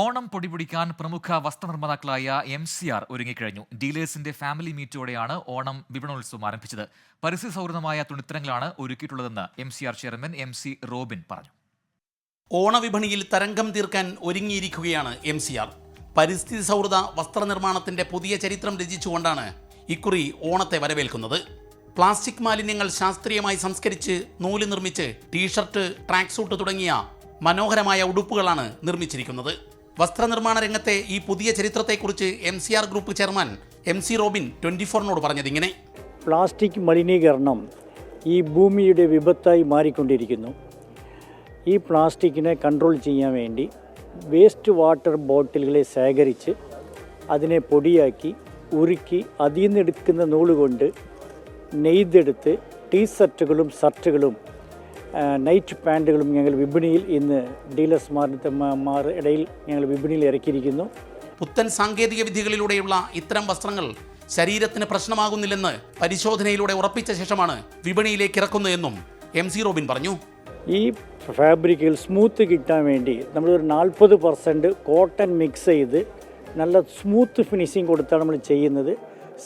ഓണം പൊടിപിടിക്കാൻ പ്രമുഖ വസ്ത്രനിർമ്മാതാക്കളായ M C R ഒരുങ്ങിക്കഴിഞ്ഞു. ഡീലേഴ്സിന്റെ family മീറ്റോടെയാണ് Onam വിപണോത്സവം ആരംഭിച്ചത്. പരിസ്ഥിതി സൗഹൃദമായ തുണിത്തരങ്ങളാണ് ഒരുക്കിയിട്ടുള്ളതെന്ന് M C R chairman M C Robin പറഞ്ഞു. ഓണവിപണിയിൽ തരംഗം തീർക്കാൻ ഒരുങ്ങിയിരിക്കുകയാണ് എം സി ആർ. പരിസ്ഥിതി സൗഹൃദ വസ്ത്രനിർമ്മാണത്തിന്റെ പുതിയ ചരിത്രം രചിച്ചുകൊണ്ടാണ് ഇക്കുറി ഓണത്തെ വരവേൽക്കുന്നത്. പ്ലാസ്റ്റിക് മാലിന്യങ്ങൾ ശാസ്ത്രീയമായി സംസ്കരിച്ച് നൂൽ നിർമ്മിച്ച് ടീഷർട്ട് ട്രാക്ക് സൂട്ട് തുടങ്ങിയ മനോഹരമായ ഉടുപ്പുകളാണ് നിർമ്മിച്ചിരിക്കുന്നത്. വസ്ത്രനിർമ്മാണ രംഗത്തെ ഈ പുതിയ ചരിത്രത്തെക്കുറിച്ച് M C R group chairman M C Robin twenty ഫോറിനോട് പറഞ്ഞതിങ്ങനെ. പ്ലാസ്റ്റിക് മലിനീകരണം ഈ ഭൂമിയുടെ വിപത്തായി മാറിക്കൊണ്ടിരിക്കുന്നു. ഈ പ്ലാസ്റ്റിക്കിനെ കൺട്രോൾ ചെയ്യാൻ വേണ്ടി വേസ്റ്റ് വാട്ടർ ബോട്ടിലുകളെ ശേഖരിച്ച് അതിനെ പൊടിയാക്കി ഉരുക്കി അതിൽ നിന്നെടുക്കുന്ന നൂലുകൊണ്ട് നെയ്തെടുത്ത് ടീ ഷർട്ടുകളും ആ, നൈറ്റ് പാന്റുകളും ഞങ്ങൾ വിപണിയിൽ ഇന്ന് ഡീലേഴ്സ്മാരുടെ മാർ ഇടയിൽ ഞങ്ങൾ വിപണിയിൽ ഇറക്കിയിരിക്കുന്നു. പുത്തൻ സാങ്കേതിക വിദ്യകളിലൂടെയുള്ള ഇത്തരം വസ്ത്രങ്ങൾ ശരീരത്തിന് പ്രശ്നമാകുന്നില്ലെന്ന് പരിശോധനയിലൂടെ ഉറപ്പിച്ച ശേഷമാണ് വിപണിയിലേക്ക് ഇറക്കുന്നതെന്നും എം സി റോബിൻ പറഞ്ഞു. ഈ ഫാബ്രിക്കുകൾ സ്മൂത്ത് കിട്ടാൻ വേണ്ടി നമ്മളൊരു നാൽപ്പത് പെർസെന്റ് കോട്ടൺ മിക്സ് ചെയ്ത് നല്ല സ്മൂത്ത് ഫിനിഷിങ് കൊടുത്താണ് നമ്മൾ ചെയ്യുന്നത്.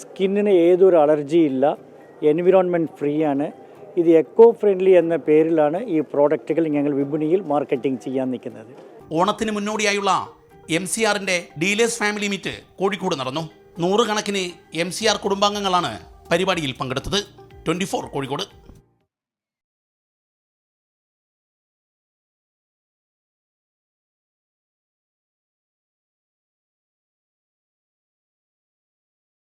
സ്കിന്നിന് ഏതൊരു അലർജിയില്ല ഇല്ല എൻവിറോൺമെന്റ് ഫ്രീ ആണ്. ഇത് എക്കോ ഫ്രണ്ട്ലി എന്ന പേരിലാണ് ഈ പ്രോഡക്റ്റുകൾ ഞങ്ങൾ വിപണിയിൽ മാർക്കറ്റിംഗ് ചെയ്യാൻ നിൽക്കുന്നത്. ഓണത്തിന് മുന്നോടിയായുള്ള എം സി ആറിന്റെ ഡീലേഴ്സ് ഫാമിലി മീറ്റ് കോഴിക്കോട് നടന്നു. നൂറുകണക്കിന് എം സി ആർ കുടുംബാംഗങ്ങളാണ് പരിപാടിയിൽ പങ്കെടുത്തത്. Twenty four Kozhikode.